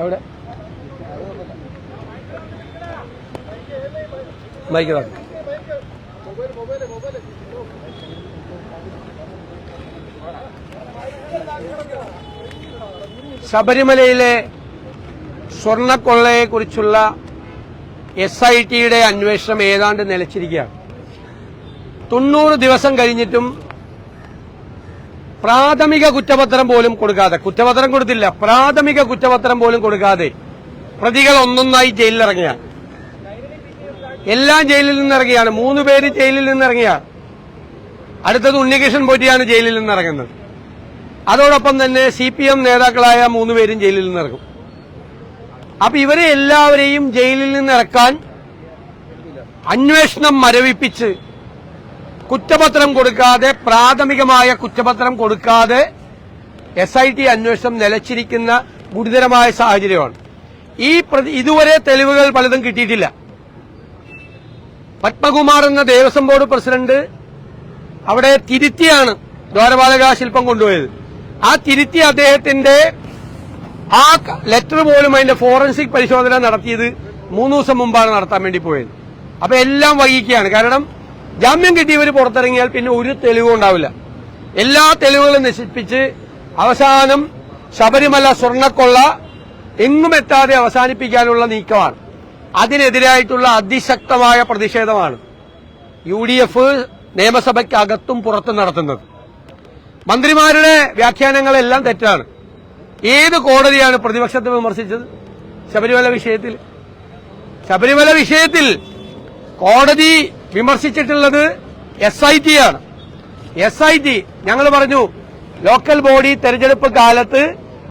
എവിടെ മൈക്ക് താക്ക്. ശബരിമലയിലെ സ്വർണക്കൊള്ളയെ കുറിച്ചുള്ള എസ് ഐ ടിയുടെ അന്വേഷണം ഏതാണ്ട് നിലച്ചിരിക്കുകയാണ് തൊണ്ണൂറ് ദിവസം കഴിഞ്ഞിട്ടും പ്രാഥമിക കുറ്റപത്രം പോലും കൊടുക്കാതെ കുറ്റപത്രം കൊടുത്തില്ല പ്രാഥമിക കുറ്റപത്രം പോലും കൊടുക്കാതെ പ്രതികൾ ഒന്നൊന്നായി ജയിലിലിറങ്ങിയ. എല്ലാം ജയിലിൽ നിന്നിറങ്ങിയാണ് മൂന്ന് പേര് ജയിലിൽ നിന്നിറങ്ങിയ. അടുത്തത് ഉണ്ണികൃഷ്ണൻ പോറ്റിയാണ് ജയിലിൽ നിന്നിറങ്ങുന്നത്. അതോടൊപ്പം തന്നെ സി പി എം നേതാക്കളായ മൂന്ന് പേരും ജയിലിൽ നിന്നിറങ്ങും. അപ്പൊ ഇവരെ എല്ലാവരെയും ജയിലിൽ നിന്നിറക്കാൻ അന്വേഷണം മരവിപ്പിച്ച് കുറ്റപത്രം കൊടുക്കാതെ പ്രാഥമികമായ കുറ്റപത്രം കൊടുക്കാതെ എസ് ഐ ടി അന്വേഷണം നിലച്ചിരിക്കുന്ന ഗുരുതരമായ സാഹചര്യമാണ്. ഈ ഇതുവരെ തെളിവുകൾ പലതും കിട്ടിയിട്ടില്ല. പത്മകുമാർ എന്ന ദേവസ്വം ബോർഡ് പ്രസിഡന്റ് അവിടെ തിരുത്തിയാണ് ദ്വാരപാലക ശില്പം കൊണ്ടുപോയത്. ആ തിരുത്തി അദ്ദേഹത്തിന്റെ ആ ലെറ്റർ പോലും അതിന്റെ ഫോറൻസിക് പരിശോധന നടത്തിയത് മൂന്ന് ദിവസം മുമ്പാണ് നടത്താൻ വേണ്ടി പോയത്. അപ്പൊ എല്ലാം വൈകിക്കുകയാണ്. കാരണം ജാമ്യം കിട്ടിയവർ പുറത്തിറങ്ങിയാൽ പിന്നെ ഒരു തെളിവും ഉണ്ടാവില്ല. എല്ലാ തെളിവുകളും നശിപ്പിച്ച് അവസാനം ശബരിമല സ്വർണക്കൊള്ള എങ്ങും എത്താതെ അവസാനിപ്പിക്കാനുള്ള നീക്കമാണ്. അതിനെതിരായിട്ടുള്ള അതിശക്തമായ പ്രതിഷേധമാണ് യു ഡി എഫ് നിയമസഭയ്ക്കകത്തും പുറത്തും നടത്തുന്നത്. മന്ത്രിമാരുടെ വ്യാഖ്യാനങ്ങളെല്ലാം തെറ്റാണ്. ഏത് കോടതിയാണ് പ്രതിപക്ഷത്തെ വിമർശിച്ചത്? ശബരിമല വിഷയത്തിൽ? ശബരിമല വിഷയത്തിൽ കോടതി വിമർശിച്ചിട്ടുള്ളത് എസ് ഐ ടി ആണ്. എസ് ഐ ടി ഞങ്ങൾ പറഞ്ഞു ലോക്കൽ ബോഡി തെരഞ്ഞെടുപ്പ് കാലത്ത്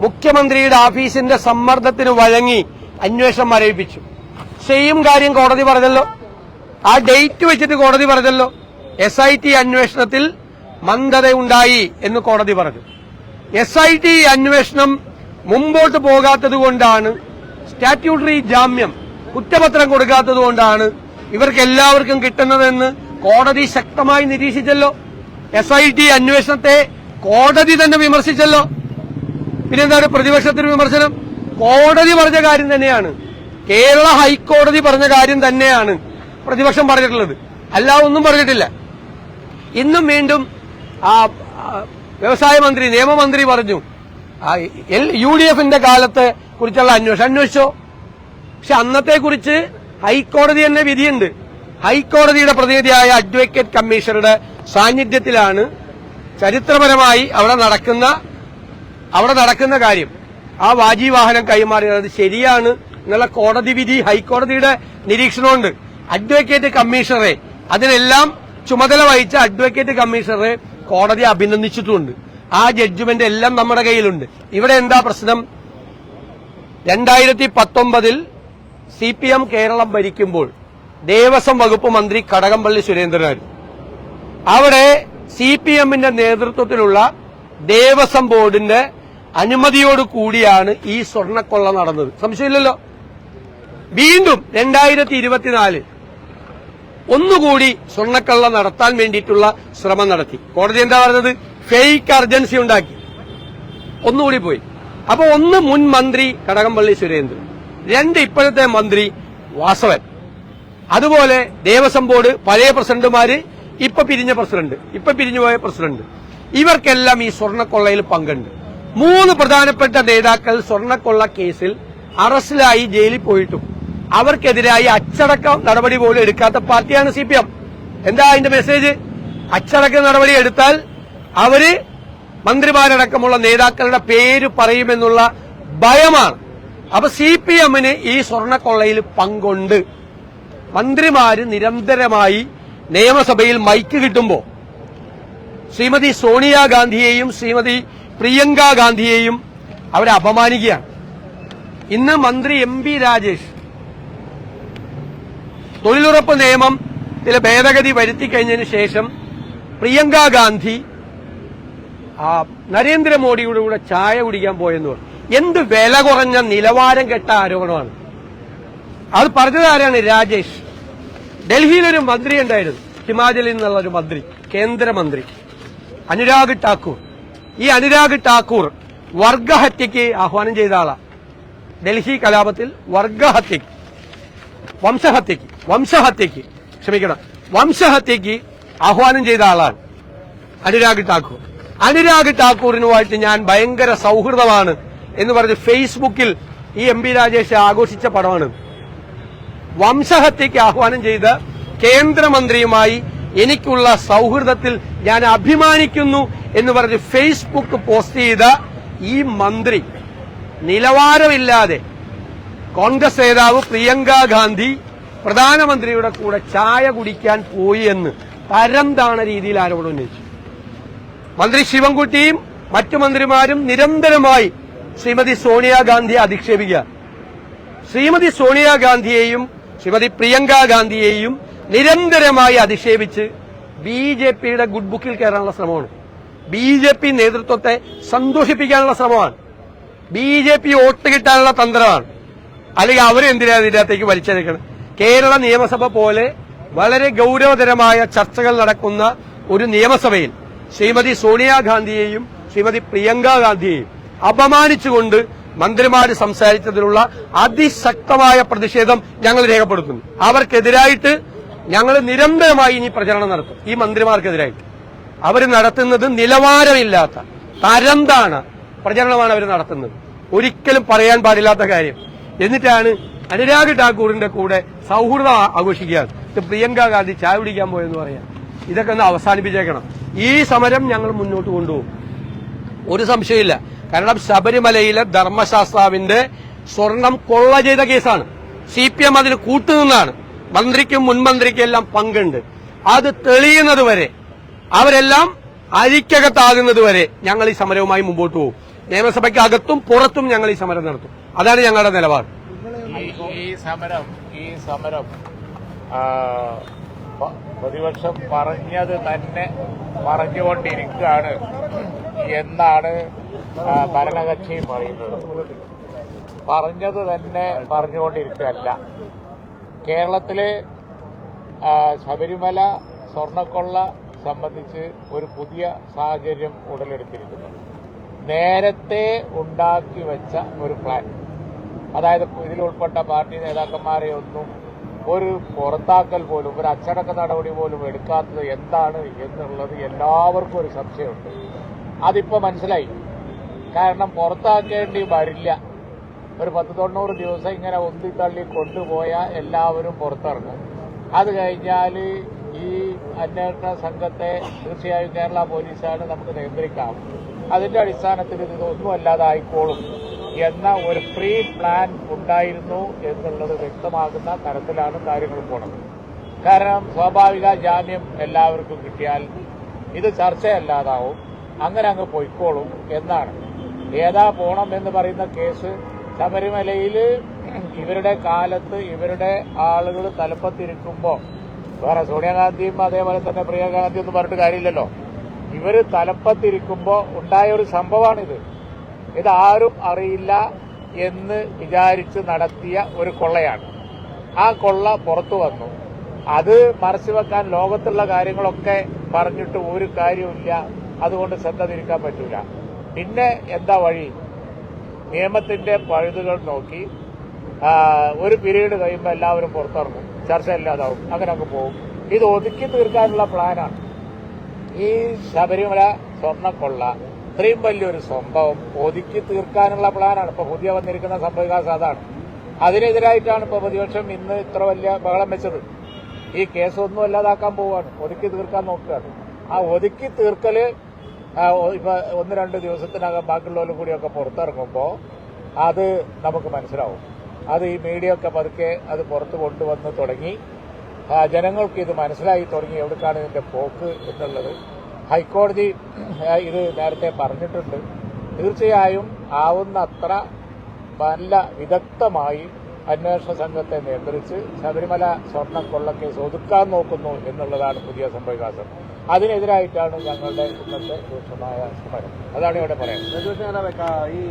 മുഖ്യമന്ത്രിയുടെ ഓഫീസിന്റെ സമ്മർദ്ദത്തിന് വഴങ്ങി അന്വേഷണം മരവിപ്പിച്ചു സെയിം കാര്യം കോടതി പറഞ്ഞല്ലോ. ആ ഡേറ്റ് വെച്ചിട്ട് കോടതി പറഞ്ഞല്ലോ. എസ് ഐ ടി അന്വേഷണത്തിൽ മന്ദതയുണ്ടായി എന്ന് കോടതി പറഞ്ഞു. എസ് ഐ ടി അന്വേഷണം മുമ്പോട്ട് പോകാത്തത് കൊണ്ടാണ് സ്റ്റാറ്റ്യൂട്ടറി ജാമ്യം കുറ്റപത്രം കൊടുക്കാത്തത് കൊണ്ടാണ് ഇവർക്ക് എല്ലാവർക്കും കിട്ടുന്നതെന്ന് കോടതി ശക്തമായി നിരീക്ഷിച്ചല്ലോ. എസ് ഐ ടി അന്വേഷണത്തെ കോടതി തന്നെ വിമർശിച്ചല്ലോ. പിന്നെന്താണ് പ്രതിപക്ഷത്തിന് വിമർശനം? കോടതി പറഞ്ഞ കാര്യം തന്നെയാണ്. കേരള ഹൈക്കോടതി പറഞ്ഞ കാര്യം തന്നെയാണ് പ്രതിപക്ഷം പറഞ്ഞിട്ടുള്ളത്. അല്ല ഒന്നും പറഞ്ഞിട്ടില്ല. ഇന്നും വീണ്ടും വ്യവസായ മന്ത്രി നിയമമന്ത്രി പറഞ്ഞു. യു ഡി എഫിന്റെ കാലത്തെ കുറിച്ചുള്ള അന്വേഷണം. അന്വേഷിച്ചോ? പക്ഷെ അന്നത്തെ കുറിച്ച് ഹൈക്കോടതി തന്നെ വിധിയുണ്ട്. ഹൈക്കോടതിയുടെ പ്രതിനിധിയായ അഡ്വക്കേറ്റ് കമ്മീഷണറുടെ സാന്നിധ്യത്തിലാണ് ചരിത്രപരമായി അവിടെ നടക്കുന്ന അവിടെ നടക്കുന്ന കാര്യം. ആ വാഹനം കൈമാറിയത് ശരിയാണ് എന്നുള്ള കോടതി വിധി ഹൈക്കോടതിയുടെ നിരീക്ഷണമുണ്ട്. അഡ്വക്കേറ്റ് കമ്മീഷണറെ അതിനെല്ലാം ചുമതല വഹിച്ച അഡ്വക്കേറ്റ് കമ്മീഷണറെ കോടതി അഭിനന്ദിച്ചിട്ടുണ്ട്. ആ ജഡ്ജ്മെന്റ് എല്ലാം നമ്മുടെ കയ്യിലുണ്ട്. ഇവിടെ എന്താ പ്രശ്നം? രണ്ടായിരത്തി പത്തൊമ്പതിൽ സി പി എം കേരളം ഭരിക്കുമ്പോൾ ദേവസ്വം വകുപ്പ് മന്ത്രി കടകംപള്ളി സുരേന്ദ്രനായിരുന്നു. അവിടെ സി പി എമ്മിന്റെ നേതൃത്വത്തിലുള്ള ദേവസ്വം ബോർഡിന്റെ അനുമതിയോട് കൂടിയാണ് ഈ സ്വർണക്കൊള്ള നടന്നത്. സംശയമില്ലല്ലോ? വീണ്ടും രണ്ടായിരത്തി ഇരുപത്തിനാല് ഒന്നുകൂടി സ്വർണക്കള്ള നടത്താൻ വേണ്ടിയിട്ടുള്ള ശ്രമം നടത്തി. കോടതി എന്താ പറഞ്ഞത്? ഫേക്ക് അർജൻസി ഉണ്ടാക്കി. ഒന്നുകൂടി പോയി. അപ്പൊ ഒന്ന് മുൻ മന്ത്രി കടകംപള്ളി സുരേന്ദ്രൻ. രണ്ട് ഇപ്പോഴത്തെ മന്ത്രി വാസവൻ. അതുപോലെ ദേവസ്വം ബോർഡ് പഴയ പ്രസിഡന്റുമാര് ഇപ്പൊ പിരിഞ്ഞ പ്രസിഡന്റ് ഇപ്പൊ പിരിഞ്ഞുപോയ പ്രസിഡന്റ്. ഇവർക്കെല്ലാം ഈ സ്വർണക്കൊള്ളയിൽ പങ്കുണ്ട്. മൂന്ന് പ്രധാനപ്പെട്ട നേതാക്കൾ സ്വർണക്കൊള്ള കേസിൽ അറസ്റ്റിലായി ജയിലിൽ പോയിട്ടും അവർക്കെതിരായി അച്ചടക്ക നടപടി പോലും എടുക്കാത്ത പാർട്ടിയാണ് സി പി എം. എന്താ അതിന്റെ മെസ്സേജ്? അച്ചടക്ക നടപടി എടുത്താൽ അവർ മന്ത്രിമാരടക്കമുള്ള നേതാക്കളുടെ പേര് പറയുമെന്നുള്ള ഭയമാണ്. അപ്പൊ സി പി എമ്മിന് ഈ സ്വർണക്കൊള്ളയിൽ പങ്കുണ്ട്. മന്ത്രിമാര് നിരന്തരമായി നിയമസഭയിൽ മൈക്ക് കിട്ടുമ്പോൾ ശ്രീമതി സോണിയാഗാന്ധിയെയും ശ്രീമതി പ്രിയങ്ക ഗാന്ധിയെയും അവരെ അപമാനിക്കുകയാണ്. ഇന്ന് മന്ത്രി എം പി രാജേഷ് തൊഴിലുറപ്പ് നിയമം ചില ഭേദഗതി വരുത്തി കഴിഞ്ഞതിന് ശേഷം പ്രിയങ്ക ഗാന്ധി നരേന്ദ്രമോദിയുടെ കൂടെ ചായ കുടിക്കാൻ പോയെന്ന് പറഞ്ഞു. എന്ത് വില കുറഞ്ഞ നിലവാരം കെട്ട ആരോപണമാണ്. അത് പറഞ്ഞത് ആരാണ്? രാജേഷ്. ഡൽഹിയിലൊരു മന്ത്രി ഉണ്ടായിരുന്നു. ഹിമാചലിൽ നിന്നുള്ള ഒരു മന്ത്രി കേന്ദ്രമന്ത്രി. അനുരാഗ് ടാക്കൂർ ഈ അനുരാഗ് ടാക്കൂർ വർഗഹത്യക്ക് ആഹ്വാനം ചെയ്ത ആളാണ് ഡൽഹി കലാപത്തിൽ വർഗഹത്യക്ക് വംശഹത്യക്ക് വംശഹത്യക്ക് ക്ഷമിക്കണം വംശഹത്യക്ക് ആഹ്വാനം ചെയ്ത ആളാണ് അനുരാഗ് ടാക്കൂർ അനുരാഗ് ഠാക്കൂറിനുമായിട്ട് ഞാൻ ഭയങ്കര സൗഹൃദമാണ്. എന്ന് പറഞ്ഞ് ഫേസ്ബുക്കിൽ ഈ എം പി രാജേഷ് ആഘോഷിച്ച പടമാണ്. വംശഹത്യക്ക് ആഹ്വാനം ചെയ്ത് കേന്ദ്രമന്ത്രിയുമായി എനിക്കുള്ള സൗഹൃദത്തിൽ ഞാൻ അഭിമാനിക്കുന്നു എന്ന് പറഞ്ഞ് ഫേസ്ബുക്ക് പോസ്റ്റ് ചെയ്ത ഈ മന്ത്രി നിലവാരമില്ലാതെ കോൺഗ്രസ് നേതാവ് പ്രിയങ്ക ഗാന്ധി പ്രധാനമന്ത്രിയുടെ കൂടെ ചായ കുടിക്കാൻ പോയി എന്ന് പരന്താണ രീതിയിൽ ആരോപണം ഉന്നയിച്ചു. മന്ത്രി ശിവൻകുട്ടിയും മറ്റു മന്ത്രിമാരും നിരന്തരമായി ശ്രീമതി സോണിയാഗാന്ധിയെ അധിക്ഷേപിക്കുക. ശ്രീമതി സോണിയാഗാന്ധിയെയും ശ്രീമതി പ്രിയങ്ക ഗാന്ധിയെയും നിരന്തരമായി അധിക്ഷേപിച്ച് ബി ജെ പിയുടെ ഗുഡ് ബുക്കിൽ കയറാനുള്ള ശ്രമമാണ്. ബി ജെ പി നേതൃത്വത്തെ സന്തോഷിപ്പിക്കാനുള്ള ശ്രമമാണ്. ബി ജെ പി വോട്ട് കിട്ടാനുള്ള തന്ത്രമാണ്. അല്ലെങ്കിൽ അവരെന്തിനാണ് ഇതിനകത്തേക്ക് വലിച്ചെടുക്കണം കേരള നിയമസഭ പോലെ വളരെ ഗൌരവതരമായ ചർച്ചകൾ നടക്കുന്ന ഒരു നിയമസഭയിൽ ശ്രീമതി സോണിയാഗാന്ധിയെയും ശ്രീമതി പ്രിയങ്ക ഗാന്ധിയെയും അപമാനിച്ചുകൊണ്ട് മന്ത്രിമാർ സംസാരിച്ചതിലുള്ള അതിശക്തമായ പ്രതിഷേധം ഞങ്ങൾ രേഖപ്പെടുത്തുന്നു. അവർക്കെതിരായിട്ട് ഞങ്ങൾ നിരന്തരമായി ഇനി പ്രചരണം നടത്തും. ഈ മന്ത്രിമാർക്കെതിരായിട്ട് അവർ നടത്തുന്നത് നിലവാരമില്ലാത്ത തരംതാണ് പ്രചരണമാണ് അവർ നടത്തുന്നത്. ഒരിക്കലും പറയാൻ പാടില്ലാത്ത കാര്യം. എന്നിട്ടാണ് അനുരാഗ് ഠാക്കൂറിന്റെ കൂടെ സൗഹൃദം ആഘോഷിക്കുകയാണ് പ്രിയങ്ക ഗാന്ധി ചായ കുടിക്കാൻ പോയെന്ന് പറയാം. ഇതൊക്കെ ഒന്ന് അവസാനിപ്പിച്ചേക്കണം. ഈ സമരം ഞങ്ങൾ മുന്നോട്ട് കൊണ്ടുപോകും. ഒരു സംശയമില്ല കാരണം ശബരിമലയിലെ ധർമ്മശാസ്ത്രാവിന്റെ സ്വർണം കൊള്ള ചെയ്ത കേസാണ്. സി പി എം അതിന് കൂട്ടുനിന്നാണ്. മന്ത്രിക്കും മുൻമന്ത്രിക്കും എല്ലാം പങ്കുണ്ട്. അത് തെളിയുന്നത് വരെ അവരെല്ലാം അരിക്കകത്താകുന്നത് വരെ ഞങ്ങൾ ഈ സമരവുമായി മുമ്പോട്ട് പോകും. നിയമസഭയ്ക്ക് അകത്തും പുറത്തും ഞങ്ങൾ ഈ സമരം നടത്തും. അതാണ് ഞങ്ങളുടെ നിലപാട്. ഈ- സമരം ഈ സമരം പ്രതിപക്ഷം പറഞ്ഞത് തന്നെ പറഞ്ഞുകൊണ്ടിരിക്കുകയാണ്. എന്നാണ് ഭരണകക്ഷി പറയുന്നത്. പറഞ്ഞത് തന്നെ പറഞ്ഞുകൊണ്ടിരിക്കുകയല്ല. കേരളത്തിലെ ശബരിമല സ്വർണക്കൊള്ള സംബന്ധിച്ച് ഒരു പുതിയ സാഹചര്യം ഉടലെടുത്തിരിക്കുന്നു. നേരത്തെ ഉണ്ടാക്കി വെച്ച ഒരു പ്ലാൻ അതായത് ഇതിൽ ഉൾപ്പെട്ട പാർട്ടി നേതാക്കന്മാരെ ഒന്നും ഒരു പുറത്താക്കൽ പോലും ഒരു അച്ചടക്ക നടപടി പോലും എടുക്കാത്തത് എന്താണ് എന്നുള്ളത് എല്ലാവർക്കും ഒരു സംശയമുണ്ട്. അതിപ്പോ മനസ്സിലായി. കാരണം പുറത്താക്കേണ്ടി വരില്ല. ഒരു പത്ത് തൊണ്ണൂറ് ദിവസം ഇങ്ങനെ ഉന്തിത്തള്ളി കൊണ്ടുപോയാൽ എല്ലാവരും പുറത്തിറങ്ങും. അത് കഴിഞ്ഞാൽ ഈ അന്വേഷണ സംഘത്തെ തീർച്ചയായും കേരള പോലീസാണ് നമുക്ക് നിയന്ത്രിക്കാം. അതിന്റെ അടിസ്ഥാനത്തിൽ ഇത് ഒന്നും അല്ലാതായിക്കോളും എന്ന ഒരു പ്രീ പ്ലാൻ ഉണ്ടായിരുന്നു എന്നുള്ളത് വ്യക്തമാകുന്ന തരത്തിലാണ് കാര്യങ്ങൾ പോണത്. കാരണം സ്വാഭാവിക ജാമ്യം എല്ലാവർക്കും കിട്ടിയാൽ ഇത് ചർച്ചയല്ലാതാവും. അങ്ങനെ അങ്ങ് പൊയ്ക്കോളും എന്നാണ്. ഏതാ പോണം എന്ന് പറയുന്ന കേസ് ശബരിമലയിൽ ഇവരുടെ കാലത്ത് ഇവരുടെ ആളുകൾ തലപ്പത്തിരിക്കുമ്പോൾ വേറെ സോണിയാഗാന്ധിയും അതേപോലെ തന്നെ പ്രിയങ്ക ഗാന്ധി ഒന്നും പറഞ്ഞിട്ട് കാര്യമില്ലല്ലോ. ഇവർ തലപ്പത്തിരിക്കുമ്പോൾ ഉണ്ടായ ഒരു സംഭവമാണിത്. ഇതാരും അറിയില്ല എന്ന് വിചാരിച്ച് നടത്തിയ ഒരു കൊള്ളയാണ്. ആ കൊള്ള പുറത്തു വന്നു. അത് മറച്ചു വെക്കാൻ ലോകത്തുള്ള കാര്യങ്ങളൊക്കെ പറഞ്ഞിട്ട് ഒരു കാര്യമില്ല അതുകൊണ്ട് ശ്രദ്ധ തിരിക്കാൻ പറ്റൂല. പിന്നെ എന്താ വഴി? നിയമത്തിന്റെ പഴുതുകൾ നോക്കി ഒരു പീരീഡ് കഴിയുമ്പോൾ എല്ലാവരും പുറത്തിറങ്ങും. ചർച്ച ഇല്ലാതാവും. അങ്ങനെ അങ്ങ് പോകും. ഇത് ഒതുക്കി തീർക്കാനുള്ള പ്ലാനാണ് ഈ ശബരിമല സ്വർണക്കൊള്ള ഇത്രയും വലിയൊരു സംഭവം ഒതുക്കി തീർക്കാനുള്ള പ്ലാനാണ് ഇപ്പൊ പുതിയ വന്നിരിക്കുന്ന സംഭവവികാസം അതാണ്. അതിനെതിരായിട്ടാണ് ഇപ്പൊ പ്രതിപക്ഷം ഇന്ന് ഇത്ര വലിയ ബഹളം വെച്ചത്. ഈ കേസ് ഒന്നും അല്ലാതാക്കാൻ പോവുകയാണ് ഒതുക്കി തീർക്കാൻ നോക്കുകയാണ്. ആ ഒതുക്കി തീർക്കൽ ഇപ്പൊ ഒന്ന് രണ്ട് ദിവസത്തിനകം ബാക്കിയുള്ളവരും കൂടിയൊക്കെ പുറത്തിറങ്ങുമ്പോൾ അത് നമുക്ക് മനസ്സിലാവും. അത് ഈ മീഡിയ ഒക്കെ പതുക്കെ അത് പുറത്ത് കൊണ്ടുവന്ന് തുടങ്ങി. ജനങ്ങൾക്ക് ഇത് മനസ്സിലായി തുടങ്ങി എവിടേക്കാണ് ഇതിന്റെ പോക്ക് എന്നുള്ളത്. ഹൈക്കോടതി ഇത് നേരത്തെ പറഞ്ഞിട്ടുണ്ട്. തീർച്ചയായും ആവുന്നത്ര നല്ല വിദഗ്ധമായി അന്വേഷണ സംഘത്തെ നിയന്ത്രിച്ച് ശബരിമല സ്വർണക്കൊള്ളക്കേസ് ഒതുക്കാൻ നോക്കുന്നു എന്നുള്ളതാണ് പുതിയ സംഭവവികാസം. അതിനെതിരായിട്ടാണ് ഞങ്ങളുടെ ഇന്നത്തെ രൂക്ഷമായ സമരം. അതാണ് ഇവിടെ പറയുന്നത് ഈ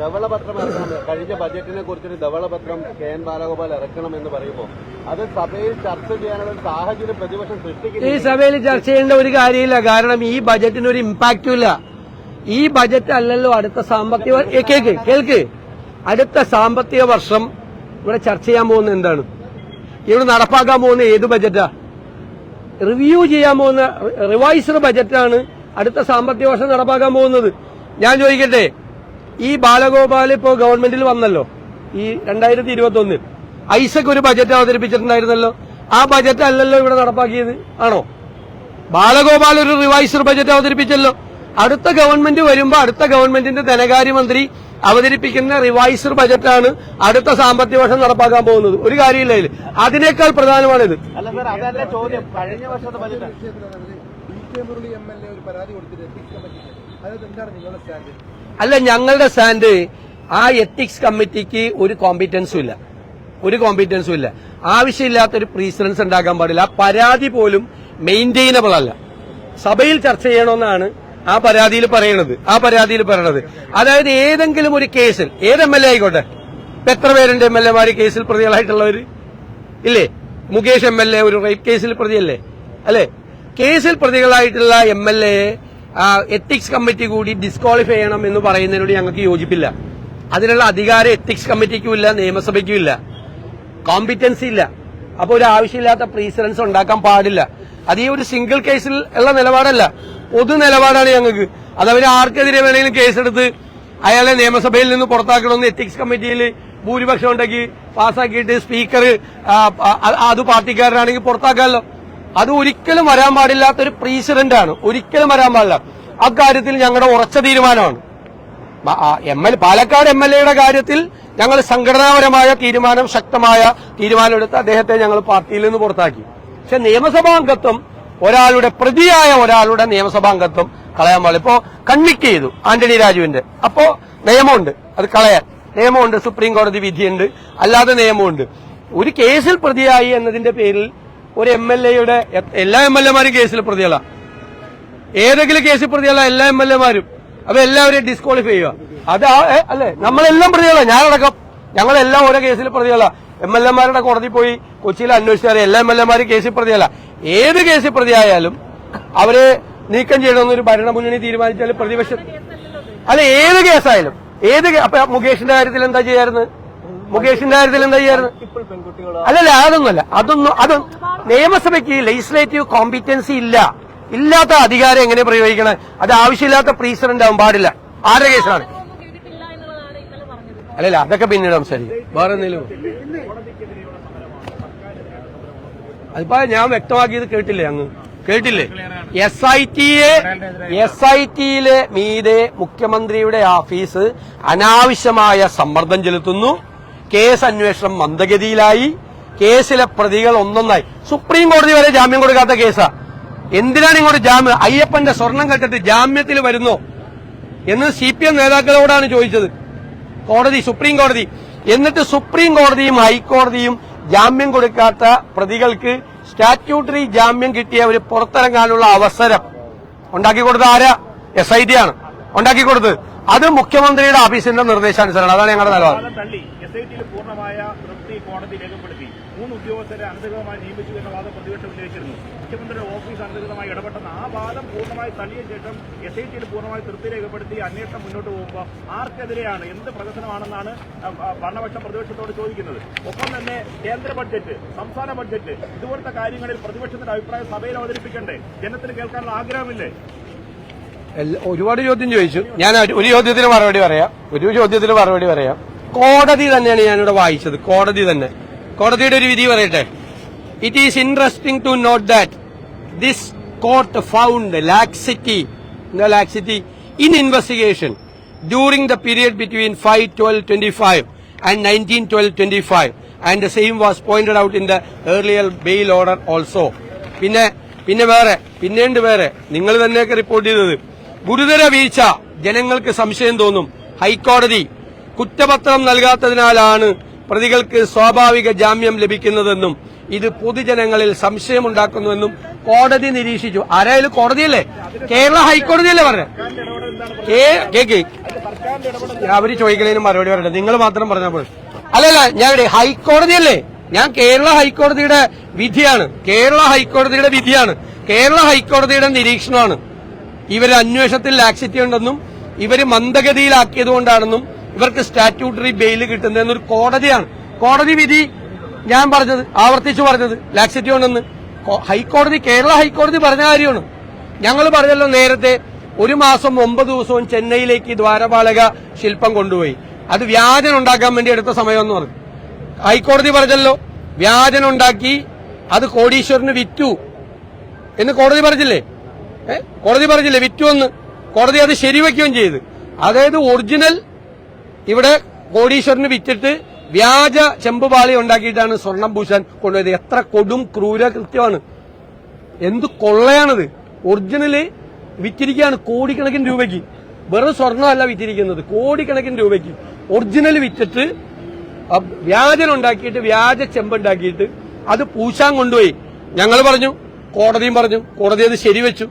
ധവളപത്രം ഇറക്കണം. കഴിഞ്ഞ ബജറ്റിനെ കുറിച്ചൊരു ധവളപത്രം കെ എൻ ബാലഗോപാൽ ഇറക്കണം എന്ന് പറയുമ്പോൾ അത് സഭയിൽ ചർച്ച ചെയ്യാനുള്ള ഒരു സാഹചര്യം പ്രതിപക്ഷം ഈ സഭയിൽ ചർച്ച ചെയ്യേണ്ട ഒരു കാര്യമില്ല. കാരണം ഈ ബജറ്റിന് ഒരു ഇമ്പാക്റ്റും ഇല്ല. ഈ ബജറ്റ് അല്ലല്ലോ അടുത്ത സാമ്പത്തിക കേൾക്ക് കേൾക്ക്. അടുത്ത സാമ്പത്തിക വർഷം ഇവിടെ ചർച്ച ചെയ്യാൻ പോകുന്ന എന്താണ്? ഇവിടെ നടപ്പാക്കാൻ പോകുന്ന ഏത് ബജറ്റാ? റിവ്യൂ ചെയ്യാൻ പോകുന്ന റിവൈസ്ഡ് ബജറ്റാണ് അടുത്ത സാമ്പത്തിക വർഷം നടപ്പാക്കാൻ പോകുന്നത്. ഞാൻ ചോദിക്കട്ടെ ഈ ബാലഗോപാൽ ഇപ്പോ ഗവൺമെന്റിൽ വന്നല്ലോ ഈ രണ്ടായിരത്തി ഇരുപത്തി ഒന്നിൽ ഐസക് ഒരു ബജറ്റ് അവതരിപ്പിച്ചിട്ടുണ്ടായിരുന്നല്ലോ. ആ ബജറ്റ് അല്ലല്ലോ ഇവിടെ നടപ്പാക്കിയത് ആണോ? ബാലഗോപാൽ ഒരു റിവൈസ്ഡ് ബജറ്റ് അവതരിപ്പിച്ചല്ലോ. അടുത്ത ഗവൺമെന്റ് വരുമ്പോ അടുത്ത ഗവൺമെന്റിന്റെ ധനകാര്യമന്ത്രി അവതരിപ്പിക്കുന്ന റിവൈസ്ഡ് ബജറ്റാണ് അടുത്ത സാമ്പത്തിക വർഷം നടപ്പാക്കാൻ പോകുന്നത്. ഒരു കാര്യമില്ല ഇതിൽ അതിനേക്കാൾ പ്രധാനമാണിത്. അല്ല ഞങ്ങളുടെ സ്റ്റാൻഡ് ആ എത്തിക്സ് കമ്മിറ്റിക്ക് ഒരു കോമ്പിറ്റൻസും ഇല്ല. ഒരു കോമ്പിറ്റൻസും ഇല്ല. ആവശ്യമില്ലാത്തൊരു പ്രീസിഡൻസ് ഉണ്ടാക്കാൻ പാടില്ല. ആ പരാതി പോലും മെയിന്റെയിനബിൾ അല്ല. സഭയിൽ ചർച്ച ചെയ്യണമെന്നാണ് ആ പരാതിയിൽ പറയണത് ആ പരാതിയിൽ പറയണത്. അതായത് ഏതെങ്കിലും ഒരു കേസിൽ ഏത് എം എൽ എ ആയിക്കോട്ടെ? എത്ര പേരുണ്ട് എം എൽ എമാര് കേസിൽ പ്രതികളായിട്ടുള്ളവര്? ഇല്ലേ? മുകേഷ് എം എൽ എ ഒരു റേപ്പ് കേസിൽ പ്രതിയല്ലേ? അല്ലെ? കേസിൽ പ്രതികളായിട്ടുള്ള M L A ethics committee കൂടി ഡിസ്ക്വാളിഫൈ ചെയ്യണം എന്ന് പറയുന്നതിനോട് ഞങ്ങൾക്ക് യോജിപ്പില്ല. അതിനുള്ള അധികാരം എത്തിക്സ് കമ്മിറ്റിക്കും ഇല്ല നിയമസഭയ്ക്കും ഇല്ല. കോമ്പിറ്റൻസി ഇല്ല. അപ്പൊ ഒരു ആവശ്യമില്ലാത്ത പ്രീസിഡൻസ് ഉണ്ടാക്കാൻ പാടില്ല. അത് ഈ ഒരു സിംഗിൾ കേസിൽ ഉള്ള നിലപാടല്ല. പൊതു നിലപാടാണ് ഞങ്ങൾക്ക്. അത് അവർ ആർക്കെതിരെ വേണമെങ്കിലും കേസെടുത്ത് അയാളെ നിയമസഭയിൽ നിന്ന് പുറത്താക്കണമെന്ന് എത്തിക്സ് കമ്മിറ്റിയിൽ ഭൂരിപക്ഷം ഉണ്ടെങ്കിൽ പാസ്സാക്കിയിട്ട് സ്പീക്കർ അത് പാർട്ടിക്കാരനാണെങ്കിൽ പുറത്താക്കാമല്ലോ. അത് ഒരിക്കലും വരാൻ പാടില്ലാത്ത ഒരു പ്രീസിഡന്റ് ആണ്. ഒരിക്കലും വരാൻ പാടില്ല. അക്കാര്യത്തിൽ ഞങ്ങളുടെ ഉറച്ച തീരുമാനമാണ്. M L Palakkad M L എയുടെ കാര്യത്തിൽ ഞങ്ങൾ സംഘടനാപരമായ തീരുമാനം ശക്തമായ തീരുമാനമെടുത്ത് അദ്ദേഹത്തെ ഞങ്ങൾ പാർട്ടിയിൽ നിന്ന് പുറത്താക്കി. പക്ഷെ നിയമസഭാംഗത്വം ഒരാളുടെ പ്രതിയായ ഒരാളുടെ നിയമസഭാംഗത്വം കളയാൻ പാടില്ല. ഇപ്പോ കൺവിക്ട് ചെയ്തു ആന്റണി രാജുവിന്റെ. അപ്പോ നിയമമുണ്ട് അത് കളയാൻ. നിയമമുണ്ട് സുപ്രീം കോടതി വിധിയുണ്ട് അല്ലാതെ നിയമമുണ്ട്. ഒരു കേസിൽ പ്രതിയായി എന്നതിന്റെ പേരിൽ ഒരു എം എൽ എയുടെ എല്ലാ എം എൽ എമാരും കേസിൽ പ്രതികളാ. ഏതെങ്കിലും കേസിൽ പ്രതിയല്ല എല്ലാ എം എൽ എമാരും. അപ്പൊ എല്ലാവരെയും ഡിസ്ക്വാളിഫൈ ചെയ്യുക. അത് അല്ലേ? നമ്മളെല്ലാം പ്രതികളാ. ഞാനടക്കം. ഞങ്ങളെല്ലാം ഓരോ കേസിൽ പ്രതികളാ. എം എൽ എമാരുടെ കോടതി പോയി കൊച്ചിയിൽ അന്വേഷിച്ചാൽ എല്ലാ എം എൽ എമാരും കേസിൽ പ്രതിയല്ല. ഏത് കേസിൽ പ്രതിയായാലും അവരെ നീക്കം ചെയ്യണമെന്നൊരു ഭരണമുന്നണി തീരുമാനിച്ചാൽ പ്രതിപക്ഷ അല്ല ഏത് കേസായാലും. ഏത് അപ്പൊ മുകേഷിന്റെ കാര്യത്തിൽ എന്താ ചെയ്യായിരുന്നു? മുകേഷിന്റെ കാര്യത്തിൽ എന്താ ചെയ്യായിരുന്നു? അല്ലല്ല അതൊന്നുമല്ല. അതൊന്നും അത് നിയമസഭയ്ക്ക് ലെജിസ്ലേറ്റീവ് കോമ്പിറ്റൻസി ഇല്ല. ഇല്ലാത്ത അധികാരം എങ്ങനെ പ്രയോഗിക്കണം? അത് ആവശ്യമില്ലാത്ത പ്രീസിഡന്റ് ആവാൻ പാടില്ല. ആരുടെ കേസാണ് ഒന്നും ചെയ്തിട്ടില്ല എന്നുള്ളതാണ് ഇന്നലെ പറഞ്ഞത് അല്ലല്ല അതൊക്കെ പിന്നീട് സംസാരിക്കും. വേറെ എന്തെങ്കിലും? അതിപ്പോ ഞാൻ വ്യക്തമാക്കിയത് കേട്ടില്ലേ അങ്ങ്? കേട്ടില്ലേ? എസ് ഐ ടിയെ എസ് ഐ ടിയിലെ മീതെ മുഖ്യമന്ത്രിയുടെ ഓഫീസ് അനാവശ്യമായ സമ്മർദ്ദം ചെലുത്തുന്നു. കേസ് അന്വേഷണം മന്ദഗതിയിലായി. കേസിലെ പ്രതികൾ ഒന്നൊന്നായി. സുപ്രീം കോടതി വരെ ജാമ്യം കൊടുക്കാത്ത കേസാ. എന്തിനാണ് ഇങ്ങോട്ട് ജാമ്യം? അയ്യപ്പന്റെ സ്വർണം കെട്ടിട്ട് ജാമ്യത്തിൽ വരുന്നോ? എന്ന് സി പി എം നേതാക്കളോടാണ് ചോദിച്ചത്. കോടതി സുപ്രീം കോടതി. എന്നിട്ട് സുപ്രീം കോടതിയും ഹൈക്കോടതിയും ജാമ്യം കൊടുക്കാത്ത പ്രതികൾക്ക് സ്റ്റാറ്റ്യൂട്ടറി ജാമ്യം കിട്ടിയ ഒരു പുറത്തിറങ്ങാനുള്ള അവസരം ഉണ്ടാക്കി കൊടുത്ത ആരാ? എസ് ഐ ടി ആണ്. ഉണ്ടാക്കി കൊടുത്തത്. അത് മുഖ്യമന്ത്രിയുടെ ഓഫീസിന്റെ നിർദ്ദേശാനുസരണം അതാണ് ഞങ്ങളുടെ നിലപാട്. ടിയിൽ പൂർണമായ തൃപ്തി കോടതി രേഖപ്പെടുത്തി. മൂന്ന് ഉദ്യോഗസ്ഥരെ അനധികൃതമായി നിയമിച്ചു എന്ന വാദം പ്രതിപക്ഷം ഉന്നയിച്ചിരുന്നു. മുഖ്യമന്ത്രിയുടെ ഓഫീസ് അനധികൃതമായി ഇടപെട്ടെന്ന് ആ വാദം പൂർണമായി തള്ളിയ ശേഷം എസ് ഐ ടിയിൽ പൂർണമായി തൃപ്തി രേഖപ്പെടുത്തി അന്വേഷണം മുന്നോട്ട് പോകുമ്പോൾ ആർക്കെതിരെയാണ് എന്ത് ആ, ഭരണപക്ഷം പ്രതിപക്ഷത്തോട് ചോദിക്കുന്നത്. ഒപ്പം തന്നെ കേന്ദ്ര ബഡ്ജറ്റ് സംസ്ഥാന ബഡ്ജറ്റ് ഇതുപോലത്തെ കാര്യങ്ങളിൽ പ്രതിപക്ഷത്തിന്റെ അഭിപ്രായം സഭയിൽ അവതരിപ്പിക്കണ്ടേ? ജനത്തിന് കേൾക്കാനുള്ള ആഗ്രഹമില്ലേ? ഒരുപാട് ചോദ്യം ചോദിച്ചു. ഞാൻ ഒരു ചോദ്യത്തിന് മറുപടി പറയാം. ഒരു ചോദ്യത്തിന് മറുപടി പറയാം. കോടതി തന്നെയാണ് ഞാനിവിടെ വായിച്ചത്. കോടതി തന്നെ. കോടതിയുടെ ഒരു വിധി പറയട്ടെ. It is interesting to note that this court found laxity laxity in investigation during the period between five twelve twenty five and nineteen twelve twenty five and the same was pointed out in the earlier bail order also പിന്നെ പിന്നെ വേറെ പിന്നെയുണ്ട് വേറെ. നിങ്ങൾ തന്നെയൊക്കെ report ചെയ്തത്. ഗുരുതര വീഴ്ച. ജനങ്ങൾക്ക് സംശയം തോന്നും. ഹൈക്കോടതി കുറ്റപത്രം നൽകാത്തതിനാലാണ് പ്രതികൾക്ക് സ്വാഭാവിക ജാമ്യം ലഭിക്കുന്നതെന്നും ഇത് പൊതുജനങ്ങളിൽ സംശയമുണ്ടാക്കുന്നുവെന്നും കോടതി നിരീക്ഷിച്ചു. ആരായാലും കോടതിയല്ലേ? കേരള ഹൈക്കോടതിയല്ലേ പറഞ്ഞത്? കേക്ക് അവർ ചോദിക്കുന്നതിന് മറുപടി പറയട്ടെ. നിങ്ങൾ മാത്രം പറഞ്ഞാൽ പോലെ അല്ലല്ല ഞാൻ ഹൈക്കോടതിയല്ലേ? ഞാൻ കേരള ഹൈക്കോടതിയുടെ വിധിയാണ്. കേരള ഹൈക്കോടതിയുടെ വിധിയാണ്. കേരള ഹൈക്കോടതിയുടെ നിരീക്ഷണമാണ്. ഇവർ അന്വേഷണത്തിൽ ലാക്സിറ്റി ഉണ്ടെന്നും ഇവർ മന്ദഗതിയിലാക്കിയതുകൊണ്ടാണെന്നും ഇവർക്ക് സ്റ്റാറ്റ്യൂട്ടറി ബെയിൽ കിട്ടുന്നതെന്നൊരു കോടതിയാണ്. കോടതി വിധി ഞാൻ പറഞ്ഞത് ആവർത്തിച്ചു പറഞ്ഞത് ലാക്സിറ്റി ഉണ്ടെന്ന് ഹൈക്കോടതി കേരള ഹൈക്കോടതി പറഞ്ഞ കാര്യമാണ്. ഞങ്ങൾ പറഞ്ഞല്ലോ നേരത്തെ ഒരു മാസം ഒമ്പത് ദിവസവും ചെന്നൈയിലേക്ക് ദ്വാരപാലക ശില്പം കൊണ്ടുപോയി. അത് വ്യാജന ഉണ്ടാക്കാൻ വേണ്ടി എടുത്ത സമയമെന്ന് പറഞ്ഞു. ഹൈക്കോടതി പറഞ്ഞല്ലോ വ്യാജന ഉണ്ടാക്കി അത് കോടീശ്വരന് വിറ്റു എന്ന് കോടതി പറഞ്ഞില്ലേ? കോടതി പറഞ്ഞില്ലേ വിറ്റു എന്ന്. കോടതി അത് ശരിവെക്കുകയും ചെയ്ത്. അതായത് ഒറിജിനൽ ഇവിടെ കോടീശ്വരന് വിറ്റിട്ട് വ്യാജ ചെമ്പുപാളി ഉണ്ടാക്കിയിട്ടാണ് സ്വർണം പൂശാൻ കൊണ്ടുപോയത്. എത്ര കൊടും ക്രൂര കൃത്യമാണ്. എന്ത് കൊള്ളയാണത്. ഒറിജിനൽ വിറ്റിരിക്കുകയാണ് കോടിക്കണക്കിന് രൂപയ്ക്ക്. വെറും സ്വർണമല്ല വിറ്റിരിക്കുന്നത് കോടിക്കണക്കിന് രൂപയ്ക്ക്. ഒറിജിനൽ വിറ്റിട്ട് വ്യാജനുണ്ടാക്കിയിട്ട് വ്യാജ ചെമ്പുണ്ടാക്കിയിട്ട് അത് പൂശാൻ കൊണ്ടുപോയി. ഞങ്ങൾ പറഞ്ഞു കോടതിയും പറഞ്ഞു കോടതി അത് ശരിവെച്ചു.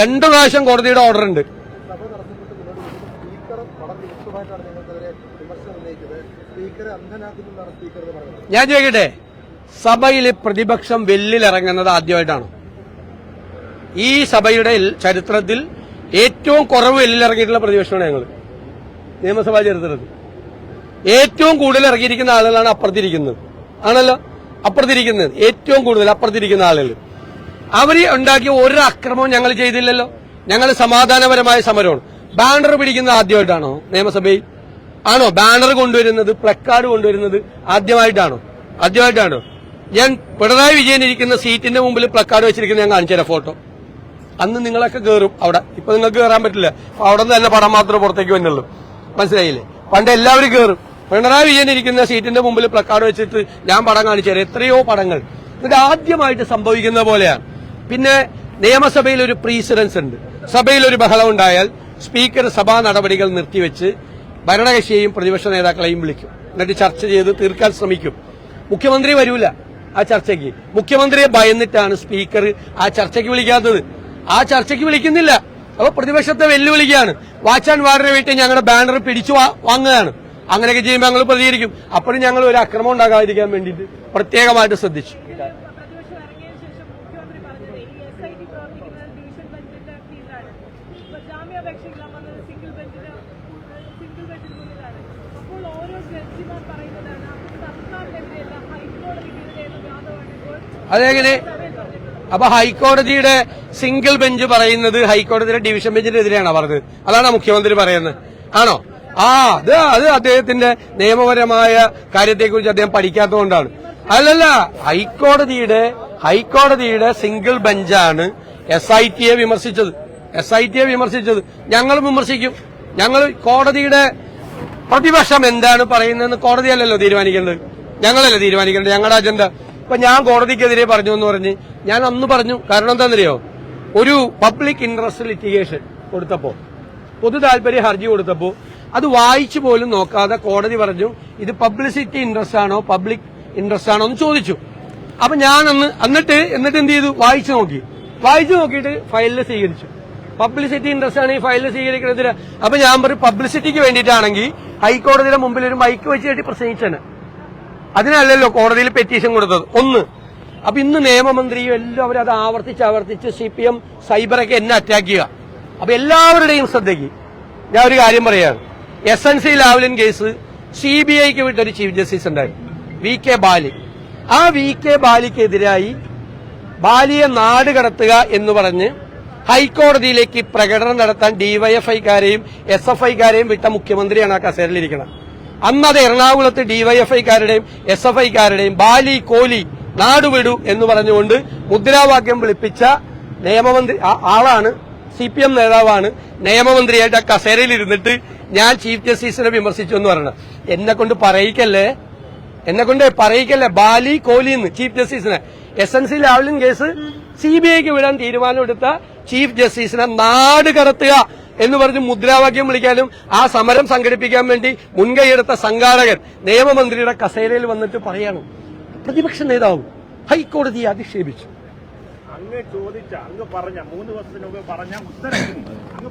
രണ്ടു പ്രാവശ്യം കോടതിയുടെ ഓർഡർ ഉണ്ട് സഭ നടത്തപ്പെട്ട് മുന്നോട്ട് പോകുമ്പോൾ സ്പീക്കർ വളരെ രൂക്ഷമായിട്ടാണ് ഞങ്ങൾക്കെതിരെ വിമർശനം ഉന്നയിച്ചത് സ്പീക്കറെ അന്ധനാക്കുന്നെന്നാണ് സ്പീക്കർ എന്ന് പറയുന്നത് ഞാൻ ചോദിക്കട്ടെ? സഭയിൽ പ്രതിപക്ഷം വെല്ലിലിറങ്ങുന്നത് ആദ്യമായിട്ടാണ്? ഈ സഭയുടെ ചരിത്രത്തിൽ ഏറ്റവും കുറവ് വെല്ലിലിറങ്ങിയിട്ടുള്ള പ്രതിപക്ഷമാണ് ഞങ്ങൾ. നിയമസഭാ ചരിത്രത്തിൽ. ഏറ്റവും കൂടുതൽ ഇറങ്ങിയിരിക്കുന്ന ആളുകളാണ് അപ്പുറത്തിരിക്കുന്നത്. ആണല്ലോ? അപ്പുറത്തിരിക്കുന്നത്. ഏറ്റവും കൂടുതൽ അപ്പുറത്തിരിക്കുന്ന ആളുകൾ. അവർ ഉണ്ടാക്കിയ ഒരു അക്രമവും ഞങ്ങൾ ചെയ്തില്ലല്ലോ. ഞങ്ങൾ സമാധാനപരമായ സമരമാണ്. ബാനർ പിടിക്കുന്നത് ആദ്യമായിട്ടാണോ നിയമസഭയിൽ? ആണോ? ബാനർ കൊണ്ടുവരുന്നത് പ്ലക്കാർഡ് കൊണ്ടുവരുന്നത് ആദ്യമായിട്ടാണോ? ആദ്യമായിട്ടാണോ? ഞാൻ പിണറായി വിജയൻ ഇരിക്കുന്ന സീറ്റിന്റെ മുമ്പിൽ പ്ലക്കാർഡ് വെച്ചിരിക്കുന്ന ഞാൻ കാണിച്ചു തരാം ഫോട്ടോ. അന്ന് നിങ്ങളൊക്കെ കയറും അവിടെ. ഇപ്പൊ നിങ്ങൾക്ക് കയറാൻ പറ്റില്ല. അവിടെ നിന്ന് തന്നെ പടം മാത്രമേ പുറത്തേക്ക് വന്നുള്ളൂ. മനസ്സിലായില്ലേ? പണ്ട് എല്ലാവരും കയറും പിണറായി വിജയൻ ഇരിക്കുന്ന സീറ്റിന്റെ മുമ്പിൽ പ്ലക്കാർഡ് വെച്ചിട്ട് ഞാൻ പടം കാണിച്ചു തരാം. എത്രയോ പടങ്ങൾ. ഇത് ആദ്യമായിട്ട് സംഭവിക്കുന്ന പോലെയാണ്. പിന്നെ നിയമസഭയിൽ ഒരു പ്രീസിഡൻസ് ഉണ്ട്. സഭയിൽ ഒരു ബഹളം ഉണ്ടായാൽ സ്പീക്കർ സഭാ നടപടികൾ നിർത്തിവെച്ച് ഭരണകക്ഷിയെയും പ്രതിപക്ഷ നേതാക്കളെയും വിളിക്കും. എന്നിട്ട് ചർച്ച ചെയ്ത് തീർക്കാൻ ശ്രമിക്കും. മുഖ്യമന്ത്രി വരൂല ആ ചർച്ചയ്ക്ക്. മുഖ്യമന്ത്രിയെ ഭയന്നിട്ടാണ് സ്പീക്കർ ആ ചർച്ചയ്ക്ക് വിളിക്കാത്തത്. ആ ചർച്ചയ്ക്ക് വിളിക്കുന്നില്ല. അപ്പൊ പ്രതിപക്ഷത്തെ വെല്ലുവിളിക്കുകയാണ്. വാച്ച് ആൻഡ് വാർഡിനെ വീട്ടിൽ ഞങ്ങളുടെ ബാനർ പിടിച്ചു വാങ്ങുകയാണ്. അങ്ങനെയൊക്കെ ചെയ്യുമ്പോൾ ഞങ്ങൾ പ്രതികരിക്കും. അപ്പോഴും ഞങ്ങൾ ഒരു അക്രമം ഉണ്ടാകാതിരിക്കാൻ വേണ്ടിയിട്ട് പ്രത്യേകമായിട്ട് ശ്രദ്ധിച്ചു പ്രതിപക്ഷം ഇറങ്ങിയതിനു ശേഷം മുഖ്യമന്ത്രി പറഞ്ഞത് ഈ എസ് ഐ ടി പ്രവർത്തിക്കുന്നത് ഡിവിഷൻ ബെഞ്ചിന്റെ കീഴിലാണ് ഇപ്പൊ ജാമ്യാപേക്ഷയെല്ലാം വന്നത് സിംഗിൾ ബെഞ്ചിന് സിംഗിൾ ബെഞ്ചിന് മുന്നിലാണ് അപ്പോൾ ഓരോ ജഡ്ജിമാർ പറയുന്നതാണ് അത് സർക്കാരിനെതിരെയല്ല ഹൈക്കോടതിക്കെതിരെ എന്ന വാദമാണ് ഇപ്പോൾ അതെങ്ങനെ? അപ്പൊ ഹൈക്കോടതിയുടെ സിംഗിൾ ബെഞ്ച് പറയുന്നത് ഹൈക്കോടതിയുടെ ഡിവിഷൻ ബെഞ്ചിനെതിരെയാണ് പറഞ്ഞത്? അതാണ് മുഖ്യമന്ത്രി പറയുന്നത്. ആണോ? ആ അത് അത് അദ്ദേഹത്തിന്റെ നിയമപരമായ കാര്യത്തെക്കുറിച്ച് അദ്ദേഹം പഠിക്കാത്തതുകൊണ്ടാണ്. അല്ലല്ല ഹൈക്കോടതിയുടെ ഹൈക്കോടതിയുടെ സിംഗിൾ ബെഞ്ചാണ് എസ് ഐ ടിയെ വിമർശിച്ചത്. എസ് ഐ ടിയെ വിമർശിച്ചത്. ഞങ്ങൾ വിമർശിക്കും. ഞങ്ങൾ കോടതിയുടെ പ്രതിപക്ഷം എന്താണ് പറയുന്നതെന്ന് കോടതിയല്ലല്ലോ തീരുമാനിക്കേണ്ടത്? ഞങ്ങളല്ലേ തീരുമാനിക്കേണ്ടത്? ഞങ്ങളുടെ അജണ്ട. ഇപ്പൊ ഞാൻ കോടതിക്കെതിരെ പറഞ്ഞു എന്ന് പറഞ്ഞ് ഞാൻ അന്ന് പറഞ്ഞു കാരണം എന്താണെന്നറിയോ? ഒരു പബ്ലിക് ഇൻട്രസ്റ്റ് ലിറ്റിഗേഷൻ കൊടുത്തപ്പോ പൊതു താല്പര്യ ഹർജി കൊടുത്തപ്പോ അത് വായിച്ചു പോലും നോക്കാതെ കോടതി പറഞ്ഞു ഇത് പബ്ലിസിറ്റി ഇൻട്രസ്റ്റ് ആണോ പബ്ലിക് ഇൻട്രസ്റ്റ് ആണോ എന്ന് ചോദിച്ചു. അപ്പൊ ഞാൻ അന്ന് എന്നിട്ട് എന്നിട്ട് എന്ത് ചെയ്തു? വായിച്ചു നോക്കി. വായിച്ചു നോക്കിയിട്ട് ഫയലിൽ സ്വീകരിച്ചു. പബ്ലിസിറ്റി ഇൻട്രസ്റ്റ് ആണ് ഈ ഫയലിൽ സ്വീകരിക്കുന്നതിന് അപ്പൊ ഞാൻ പറഞ്ഞു പബ്ലിസിറ്റിക്ക് വേണ്ടിയിട്ടാണെങ്കിൽ ഹൈക്കോടതിയുടെ മുമ്പിൽ ഒരു മൈക്ക് വെച്ച് കെട്ടി പ്രസംഗിച്ചാണ് അതിനല്ലല്ലോ കോടതിയിൽ പെറ്റീഷൻ കൊടുത്തത്. ഒന്ന്. അപ്പൊ ഇന്ന് നിയമമന്ത്രിയും എല്ലാവരും അത് ആവർത്തിച്ച് ആവർത്തിച്ച് സി പി എം സൈബറൊക്കെ എന്നെ അറ്റാക്ക് ചെയ്യുക. അപ്പൊ എല്ലാവരുടെയും ശ്രദ്ധയ്ക്ക് ഞാൻ ഒരു കാര്യം പറയാണ്. S N C Lavalin case C B ഐക്ക് വിട്ടൊരു ചീഫ് ജസ്റ്റിസ് ഉണ്ടായി. V K Bali. ആ വി കെ ബാലിക്കെതിരായി ബാലിയെ നാട് കടത്തുക എന്ന് പറഞ്ഞ് ഹൈക്കോടതിയിലേക്ക് പ്രകടനം നടത്താൻ ഡിവൈഎഫ്ഐക്കാരെയും എസ് എഫ് ഐക്കാരെയും വിട്ട മുഖ്യമന്ത്രിയാണ് ആ കസേരയിലിരിക്കുന്നത് അന്ന് വൈ എറണാകുളത്ത് ഡിവൈഎഫ്ഐക്കാരുടെയും എസ് എഫ് ഐക്കാരുടെയും ബാലി കോലി നാടുവിടു എന്ന് പറഞ്ഞുകൊണ്ട് മുദ്രാവാക്യം വിളിപ്പിച്ച നിയമമന്ത്രി ആളാണ് സി പി എം നേതാവാണ് നിയമമന്ത്രിയായിട്ട് ആ കസേരയിൽ ഇരുന്നിട്ട് ഞാൻ ചീഫ് ജസ്റ്റിസിനെ വിമർശിച്ചു എന്ന് പറയണം എന്നെ കൊണ്ട് പറയിക്കല്ലേ? എന്നെ കൊണ്ട് പറയിക്കല്ലേ? ബാലി കോലിന്ന് chief ജസ്റ്റിസിനെ. S N C Lavalin case C B ഐക്ക് വിടാൻ തീരുമാനമെടുത്ത ചീഫ് ജസ്റ്റിസിനെ നാട് കടത്തുക. എന്ന് പറഞ്ഞ് മുദ്രാവാക്യം വിളിക്കാനും ആ സമരം സംഘടിപ്പിക്കാൻ വേണ്ടി മുൻകൈയെടുത്ത സംഘാടകൻ നിയമമന്ത്രിയുടെ കസേരയിൽ വന്നിട്ട് പറയാണ് പ്രതിപക്ഷ നേതാവ് ഹൈക്കോടതിയെ അധിക്ഷേപിച്ചു. അങ്ങ് ചോദിച്ച അങ്ങ് പറഞ്ഞ മൂന്ന് ദിവസത്തിന് പറഞ്ഞ ഉത്തരം. അങ്ങ്